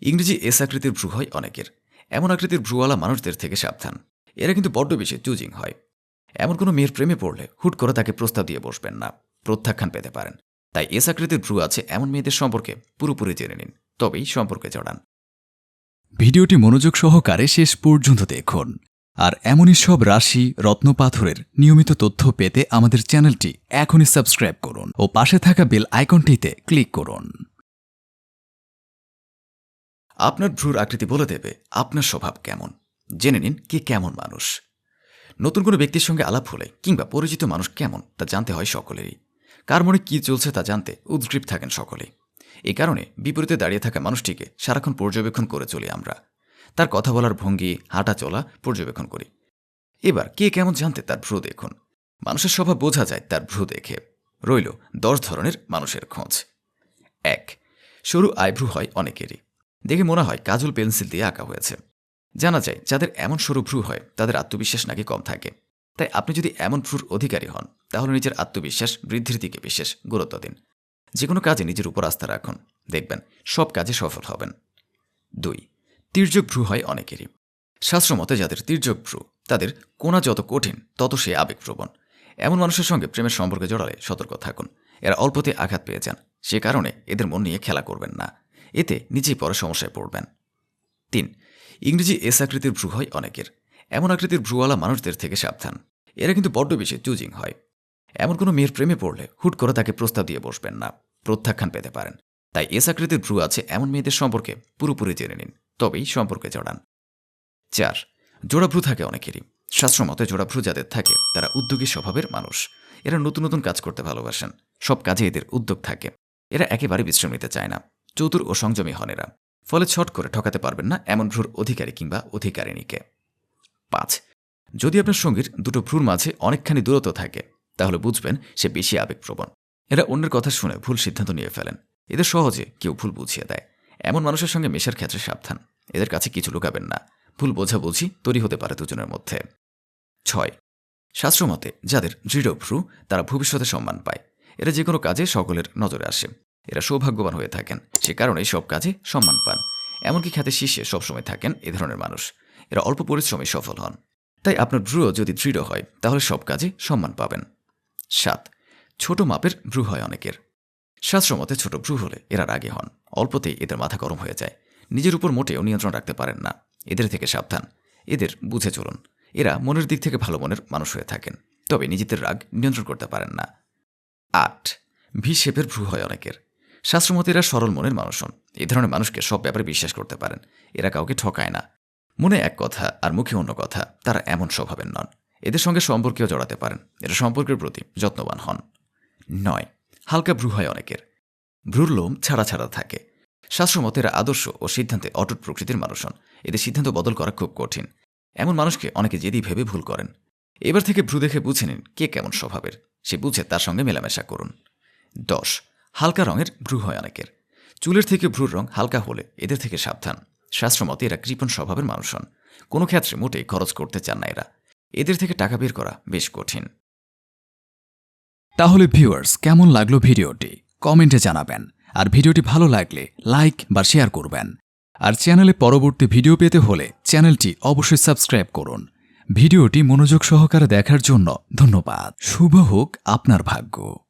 ইংরেজি এস আকৃতির ভ্রু হয় অনেকের। এমন আকৃতির ভ্রুওয়ালা মানুষদের থেকে সাবধান। এরা কিন্তু বড্ড বেশি চুজিং হয়। এমন কোনো মেয়ের প্রেমে পড়লে হুট করে তাকে প্রস্তাব দিয়ে বসবেন না, প্রত্যাখ্যান পেতে পারেন। তাই এস আকৃতির ভ্রু আছে এমন মেয়েদের সম্পর্কে পুরোপুরি জেনে নিন। তবেই সম্পর্কে জড়ান। ভিডিওটি মনোযোগ সহকারে শেষ পর্যন্ত দেখুন। আর এমনই সব রাশি রত্নপাথরের নিয়মিত তথ্য পেতে আমাদের চ্যানেলটি এখনই সাবস্ক্রাইব করুন ও পাশে থাকা বেল আইকনটিতে ক্লিক করুন। আপনার ভ্রুর আকৃতি বলে দেবে আপনার স্বভাব কেমন। জেনে নিন কে কেমন মানুষ। নতুন কোনো ব্যক্তির সঙ্গে আলাপ হলে কিংবা পরিচিত মানুষ কেমন তা জানতে হয় সকলেরই। কার মনে কী চলছে তা জানতে উদ্গ্রীব থাকেন সকলেই। এই কারণে বিপরীতে দাঁড়িয়ে থাকা মানুষটিকে সারাক্ষণ পর্যবেক্ষণ করে চলি আমরা। তার কথা বলার ভঙ্গি, হাঁটা চলা পর্যবেক্ষণ করি। এবার কে কেমন জানতে তার ভ্রু দেখুন। মানুষের স্বভাব বোঝা যায় তার ভ্রু দেখে। রইল দশ ধরনের মানুষের খোঁজ। এক, সরু আইভ্রু হয় অনেকেরই। দেখে মনে হয় কাজল পেন্সিল দিয়ে আঁকা হয়েছে। জানা যায়, যাদের এমন সরু ভ্রু হয়, তাদের আত্মবিশ্বাস নাকি কম থাকে। তাই আপনি যদি এমন ভ্রুর অধিকারী হন, তাহলে নিজের আত্মবিশ্বাস বৃদ্ধির দিকে বিশেষ গুরুত্ব দিন। যে কোনো কাজে নিজের উপর আস্থা রাখুন। দেখবেন, সব কাজে সফল হবেন। দুই, তির্যক ভ্রু হয় অনেকেরই। শাস্ত্রমতে যাদের তির্যক ভ্রু, তাদের কোনা যত কঠিন, তত সে আবেগপ্রবণ। এমন মানুষের সঙ্গে প্রেমের সম্পর্কে জড়ালে সতর্ক থাকুন। এরা অল্পতে আঘাত পেয়ে যান। সে কারণে এদের মন নিয়ে খেলা করবেন না। এতে নিজেই পরে সমস্যায় পড়বেন। তিন, ইংরেজি এস আকৃতির ভ্রু হয় অনেকের। এমন আকৃতির ভ্রুওয়ালা মানুষদের থেকে সাবধান। এরা কিন্তু বড্ড বেশি চুজিং হয়। এমন কোনো মেয়ের প্রেমে পড়লে হুট করে তাকে প্রস্তাব দিয়ে বসবেন না, প্রত্যাখ্যান পেতে পারেন। তাই এস আকৃতির ভ্রু আছে এমন মেয়েদের সম্পর্কে পুরোপুরি জেনে নিন, তবেই সম্পর্কে জড়ান চার, জোড়া ভ্রু থাকে অনেকেরই। শাস্ত্রমতে জোড়া ভ্রু যাদের থাকে, তারা উদ্যোগী স্বভাবের মানুষ। এরা নতুন নতুন কাজ করতে ভালোবাসেন। সব কাজে এদের উদ্যোগ থাকে। এরা একেবারে বিশ্রাম নিতে চায় না। চতুর ও সংযমী হন এরা। ফলে ছট করে ঠকাতে পারবেন না এমন ভ্রুর অধিকারী কিংবা অধিকারিণীকে। পাঁচ, যদি আপনার সঙ্গীর দুটো ভ্রুর মাঝে অনেকখানি দূরত্ব থাকে, তাহলে বুঝবেন সে বেশি আবেগপ্রবণ। এরা অন্যের কথা শুনে ভুল সিদ্ধান্ত নিয়ে ফেলেন। এদের সহজে কেউ ভুল বুঝিয়ে দেয়। এমন মানুষের সঙ্গে মেশার ক্ষেত্রে সাবধান। এদের কাছে কিছু লুকাবেন না। ভুল বোঝাবুঝি তৈরি হতে পারে দুজনের মধ্যে। ছয়, শাস্ত্রমতে যাদের দৃঢ় ভ্রু, তারা ভবিষ্যতে সম্মান পায়। এরা যে কোনো কাজে সকলের নজরে আসে। এরা সৌভাগ্যবান হয়ে থাকেন। সে কারণে সব কাজে সম্মান পান। এমনকি খ্যাতে শীর্ষে সবসময় থাকেন এ ধরনের মানুষ। এরা অল্প পরিশ্রমে সফল হন। তাই আপনার ভ্রু যদি দৃঢ় হয়, তাহলে সব কাজে সম্মান পাবেন। সাত, ছোট মাপের ভ্রু হয় অনেকের। শাস্ত্রমতে ছোট ভ্রু হলে এরা রাগে হন। অল্পতেই এদের মাথা গরম হয়ে যায়। নিজের উপর মোটেও নিয়ন্ত্রণ রাখতে পারেন না। এদের থেকে সাবধান। এদের বুঝে চলুন। এরা মনের দিক থেকে ভালো মনের মানুষ হয়ে থাকেন। তবে নিজেদের রাগ নিয়ন্ত্রণ করতে পারেন না। আট ভি শেপের ভ্রু হয় অনেকের। শাস্ত্রমতে এরা সরল মনের মানুষ হন। এ ধরনের মানুষকে সব ব্যাপারে বিশ্বাস করতে পারেন। এরা কাউকে ঠকায় না। মনে এক কথা আর মুখে অন্য কথা, তারা এমন স্বভাবের নন। এদের সঙ্গে সম্পর্কেও জড়াতে পারেন। এরা সম্পর্কের প্রতি যত্নবান হন। নয়, হালকা ভ্রু হয় অনেকের। ভ্রুর লোম ছাড়া ছাড়া থাকে। শাস্ত্রমতে এরা আদর্শ ও সিদ্ধান্তে অটুট প্রকৃতির মানুষ হন। এদের সিদ্ধান্ত বদল করা খুব কঠিন। এমন মানুষকে অনেকে জেদি ভেবে ভুল করেন। এবার থেকে ভ্রু দেখে বুঝে নিন কে কেমন স্বভাবের। সে বুঝে তার সঙ্গে মেলামেশা করুন। দশ হালকা রঙের ভ্রু হয় অনেকের। চুলের থেকে ভ্রুর রং হালকা হলে এদের থেকে সাবধান। শাস্ত্রমতে এরা কৃপণ স্বভাবের মানুষ হন। কোনো ক্ষেত্রে মোটেই খরচ করতে চান না এরা। এদের থেকে টাকা বের করা বেশ কঠিন। তাহলে ভিউয়ার্স, কেমন লাগল ভিডিওটি? কমেন্টে জানাবেন। আর ভিডিওটি ভালো লাগলে লাইক বা শেয়ার করবেন। আর চ্যানেলে পরবর্তী ভিডিও পেতে হলে চ্যানেলটি অবশ্যই সাবস্ক্রাইব করুন। ভিডিওটি মনোযোগ সহকারে দেখার জন্য ধন্যবাদ। শুভ হোক আপনার ভাগ্য।